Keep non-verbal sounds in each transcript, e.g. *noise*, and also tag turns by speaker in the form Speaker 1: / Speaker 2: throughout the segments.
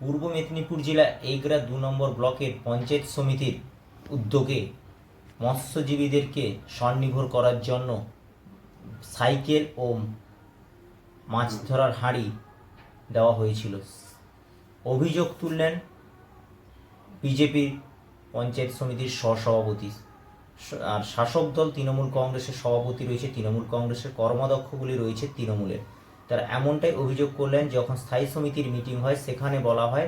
Speaker 1: পূর্ব মেদিনীপুর জেলা এইগড়া দু নম্বর ব্লকের পঞ্চায়েত সমিতির উদ্যোগে মৎস্যজীবীদেরকে স্বনির্ভর করার জন্য সাইকেল ও মাছ ধরার হাঁড়ি দেওয়া হয়েছিল। অভিযোগ তুললেন বিজেপির পঞ্চায়েত সমিতির সহসভাপতি। আর শাসক দল তৃণমূল কংগ্রেসের সভাপতি রয়েছে, তৃণমূল কংগ্রেসের কর্মদক্ষগুলি রয়েছে তৃণমূলের। তারা এমনটাই অভিযোগ করলেন যখন স্থায়ী সমিতির মিটিং হয়, সেখানে বলা হয়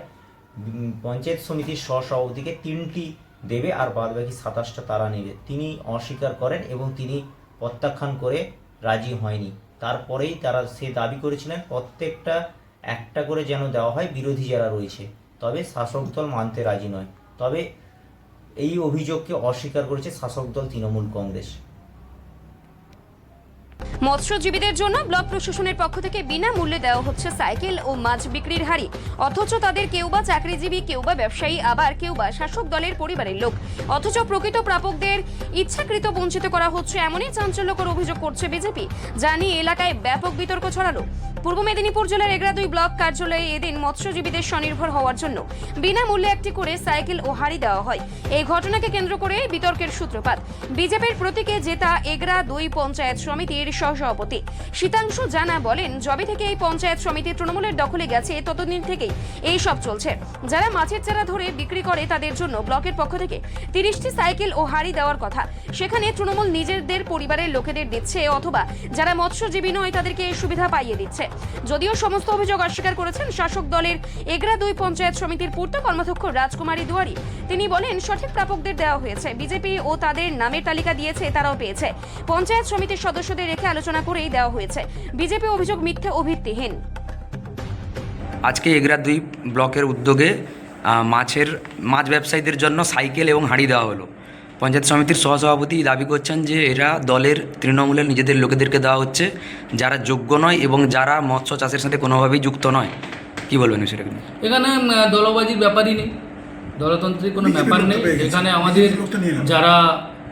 Speaker 1: পঞ্চায়েত সমিতির সহসভাপতিকে তিনটি দেবে আর বাদ বাকি সাতাশটা তারা নেবে। তিনি অস্বীকার করেন এবং তিনি প্রত্যাখ্যান করে রাজি হয়নি। তারপরেই তারা সে দাবি করেছিলেন, প্রত্যেকটা একটা করে যেন দেওয়া হয়, বিরোধী যারা রয়েছে, তবে শাসক দল মানতে রাজি নয়। তবে এই অভিযোগকে অস্বীকার করেছে শাসক দল তৃণমূল কংগ্রেস।
Speaker 2: মৎস্যজীবীদের জন্য ব্লক প্রশাসনের পক্ষ থেকে বিনামূল্যে দেওয়া হচ্ছে সাইকেল ও মাছ বিক্রির হাড়ি। অথচ তাদের কেউ বা চাকরিজীবী, কেউ বা ব্যবসায়ী, আবার কেউ বা শাসক দলের পরিবারের লোক। অথচ প্রকৃত প্রাপকদের ইচ্ছাকৃত বঞ্চিত করা হচ্ছে এমনই চাঞ্চল্যকর অভিযোগ করছে বিজেপি, যা নিয়ে এলাকায় ব্যাপক বিতর্ক ছড়ালো। পূর্ব মেদিনীপুর জেলার এগরা দুই ব্লক কার্যালয়ে এদিন মৎস্যজীবীদের স্বনির্ভর হওয়ার জন্য বিনামূল্যে একটি করে সাইকেল ও হাড়ি দেওয়া হয়। এই ঘটনাকে কেন্দ্র করে বিতর্কের সূত্রপাত। বিজেপির প্রতীকে জেতা এগরা দুই পঞ্চায়েত সমিতির সহসভাপতি। শীতাংশু জানা বলেন জবে থেকে এই পঞ্চায়েত সমিতি তৃণমূলের দখলে গেছে, ততদিন থেকেই এই সব চলছে। যারা মাছের চারা ধরে বিক্রি করে, তাদের জন্য ব্লকের পক্ষ থেকে তিরিশটি সাইকেল ও হাড়ি দেওয়ার কথা। সেখানে তৃণমূল নিজেদের পরিবারের লোকেদের দিচ্ছে, অথবা যারা মৎস্যজীবী নয়, তাদেরকে এই সুবিধা পাইয়ে দিচ্ছে। যদিও সমস্ত অভিযোগ অস্বীকার করেছেন শাসক দলের এগরা দুই পঞ্চায়েত সমিতির পূর্ত কর্মাধ্যক্ষ রাজকুমারী দুয়ারি। তিনি বলেন, সঠিক প্রাপকদের দেওয়া হয়েছে। বিজেপি ও তাদের নামের তালিকা দিয়েছে, তারাও পেয়েছে। পঞ্চায়েত সমিতির সদস্যদের রেখে আলোচনা করেই দেওয়া হয়েছে। বিজেপি অভিযোগ মিথ্যে ও ভিত্তিহীন।
Speaker 3: আজকে এগরা দুই ব্লকের উদ্যোগে মাছের মাছ ব্যবসায়ীদের জন্য সাইকেল এবং হাঁড়ি দেওয়া হলো। পঞ্চায়েত সমিতির সহসভাপতি দাবি করছেন যে এরা দলের তৃণমূলের নিজেদের লোকেদেরকে দেওয়া হচ্ছে যারা যোগ্য নয় এবং যারা মৎস্য চাষের সাথে কোনোভাবেই যুক্ত নয়। কি বলবেন সেটা
Speaker 4: এখানে দলবাজির ব্যাপারই নেই। দলতন্ত্রের কোনো ব্যাপার নেই। *laughs* এখানে আমাদের *laughs* যারা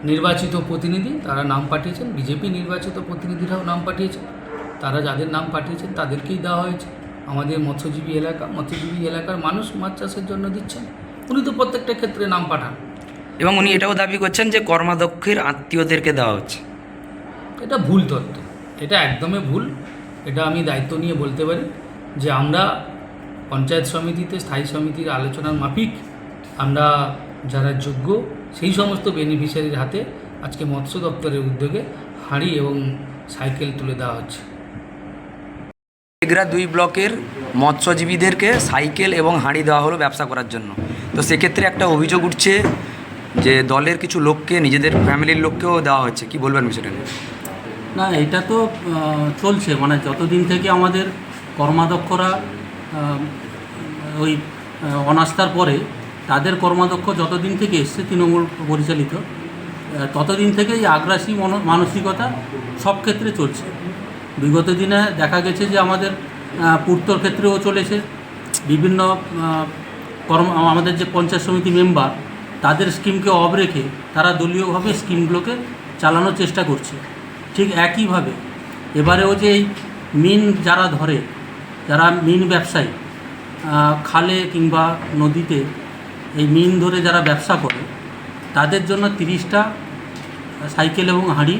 Speaker 4: নির্বাচিত প্রতিনিধি তারা নাম পাঠিয়েছেন। বিজেপি নির্বাচিত প্রতিনিধিরাও নাম পাঠিয়েছেন। তারা যাদের নাম পাঠিয়েছেন তাদেরকেই দেওয়া হয়েছে। আমাদের মৎস্যজীবী এলাকা মৎস্যজীবী এলাকার মানুষ মাছ চাষের জন্য দিচ্ছেন। উনি তো প্রত্যেকটা ক্ষেত্রে নাম পাঠান।
Speaker 3: এবং উনি এটাও দাবি করছেন যে কর্মাধ্যক্ষের আত্মীয়দেরকে দেওয়া হচ্ছে।
Speaker 4: এটা ভুল তথ্য। এটা একদমই ভুল। এটা আমি দায়িত্ব নিয়ে বলতে পারি যে আমরা পঞ্চায়েত সমিতিতে স্থায়ী সমিতির আলোচনার মাফিক আমরা যারা যোগ্য সেই সমস্ত বেনিফিশিয়ারির হাতে আজকে মৎস্য দপ্তরের উদ্যোগে হাঁড়ি এবং সাইকেল তুলে দেওয়া হচ্ছে।
Speaker 3: এগরা দুই ব্লকের মৎস্যজীবীদেরকে সাইকেল এবং হাঁড়ি দেওয়া হলো ব্যবসা করার জন্য। তো সেক্ষেত্রে একটা অভিযোগ উঠছে যে দলের কিছু লোককে নিজেদের ফ্যামিলির লোককেও দেওয়া হচ্ছে। কি বলবেন বিষয়টা
Speaker 5: না এটা তো চলছে। মানে যতদিন থেকে আমাদের কর্মাধ্যক্ষরা ওই অনাস্থার পরে তাদের কর্মাধ্যক্ষ যতদিন থেকে এসছে তৃণমূল পরিচালিত ততদিন থেকেই আগ্রাসী মন- মানসিকতা সব ক্ষেত্রে চলছে। বিগত দিনে দেখা গেছে যে আমাদের পূর্তর ক্ষেত্রেও চলেছে। বিভিন্ন কর্ম, আমাদের যে পঞ্চায়েত সমিতি মেম্বার, তাদের স্কিমকে অব রেখে তারা দলীয়ভাবে স্কিমগুলোকে চালানোর চেষ্টা করছে। ঠিক একইভাবে এবারেও যে এই মিন যারা ধরে, যারা মিন ব্যবসায়ী খালে কিংবা নদীতে এই মিন ধরে যারা ব্যবসা করে, তাদের জন্য তিরিশটা সাইকেল এবং হাঁড়ি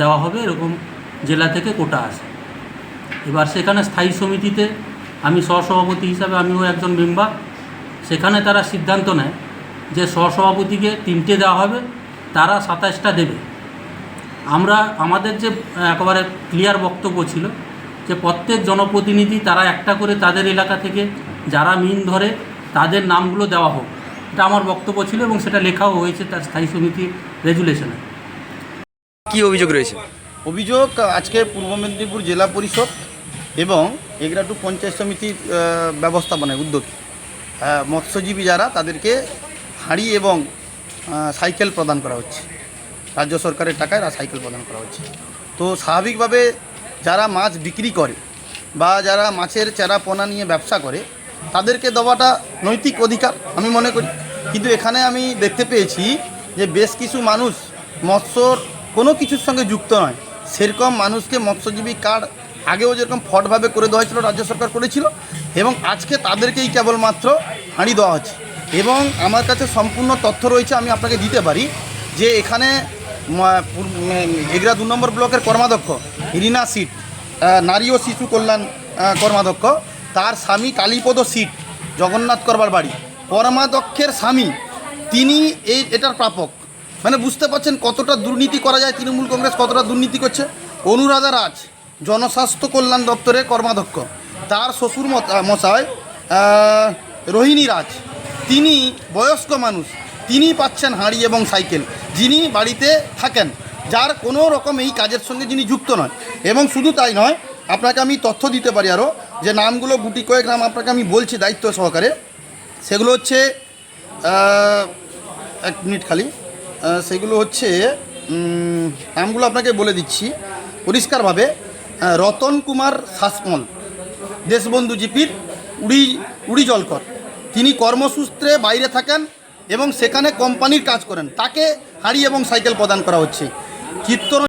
Speaker 5: দেওয়া হবে, এরকম জেলা থেকে কোটা আছে। এবার সেখানে স্থায়ী সমিতিতে আমি সহসভাপতি হিসাবে আমিও একজন মেম্বার, সেখানে তারা সিদ্ধান্ত নেয় যে সহসভাপতিকে তিনটে দেওয়া হবে, তারা সাতাশটা দেবে। আমরা, আমাদের যে একেবারে ক্লিয়ার বক্তব্য ছিল যে প্রত্যেক জনপ্রতিনিধি তারা একটা করে তাদের এলাকা থেকে যারা মিন ধরে তাদের নামগুলো দেওয়া হোক। এটা আমার বক্তব্য ছিল এবং সেটা লেখাও হয়েছে তার স্থায়ী সমিতির রেজুলেশনে।
Speaker 3: কি অভিযোগ রয়েছে?
Speaker 6: অভিযোগ আজকে পূর্ব মেদিনীপুর জেলা পরিষদ এবং এগরাটু পঞ্চায়েত সমিতির ব্যবস্থাপনায় উদ্যোগ। মৎস্যজীবী যারা তাদেরকে হাঁড়ি এবং সাইকেল প্রদান করা হচ্ছে। রাজ্য সরকারের টাকায় সাইকেল প্রদান করা হচ্ছে। তো স্বাভাবিকভাবে যারা মাছ বিক্রি করে বা যারা মাছের চারা পোনা নিয়ে ব্যবসা করে তাদেরকে দেওয়াটা নৈতিক অধিকার, আমি মনে করি। কিন্তু এখানে আমি দেখতে পেয়েছি যে বেশ কিছু মানুষ মৎস্যর কোনো কিছুর সঙ্গে যুক্ত নয়। সেরকম মানুষকে মৎস্যজীবী কার্ড আগেও যেরকম ফটভাবে করে দেওয়া হয়েছিল, রাজ্য সরকার করেছিল, এবং আজকে তাদেরকেই কেবলমাত্র হাঁড়ি দেওয়া হচ্ছে। এবং আমার কাছে সম্পূর্ণ তথ্য রয়েছে, আমি আপনাকে দিতে পারি, যে এখানে এগরা দু নম্বর ব্লকের কর্মাধ্যক্ষ রিনা সিট নারী ও শিশু কল্যাণ কর্মাধ্যক্ষ তার স্বামী কালীপদ সিট জগন্নাথ করবার বাড়ি। কর্মাধ্যক্ষের স্বামী তিনি এই এটার প্রাপক। মানে বুঝতে পারছেন কতটা দুর্নীতি করা যায় তৃণমূল কংগ্রেস কতটা দুর্নীতি করছে? অনুরাধা রাজ জনস্বাস্থ্য কল্যাণ দপ্তরের কর্মাধ্যক্ষ। তার শ্বশুর আহ, রোহিণী রাজ। তিনি বয়স্ক মানুষ তিনি পাচ্ছেন হাঁড়ি এবং সাইকেল। যিনি বাড়িতে থাকেন যার কোনো রকম এই কাজের সঙ্গে যিনি যুক্ত নয়। এবং শুধু তাই নয় আপনাকে আমি তথ্য দিতে পারি আরও যে নামগুলো গুটি কয়েক নাম আপনাকে আমি বলছি দায়িত্ব সহকারে। সেগুলো হচ্ছে এক মিনিট খালি সেগুলো হচ্ছে নামগুলো আপনাকে বলে দিচ্ছি। পরিষ্কারভাবে রতন কুমার শাসমল, দেশবন্ধু জিপির উড়ি উড়ি জলকর। তিনি কর্মসূত্রে বাইরে থাকেন এবং সেখানে কোম্পানির কাজ করেন। তাকে হাড়ি এবং সাইকেল প্রদান করা হচ্ছে। চিত্তর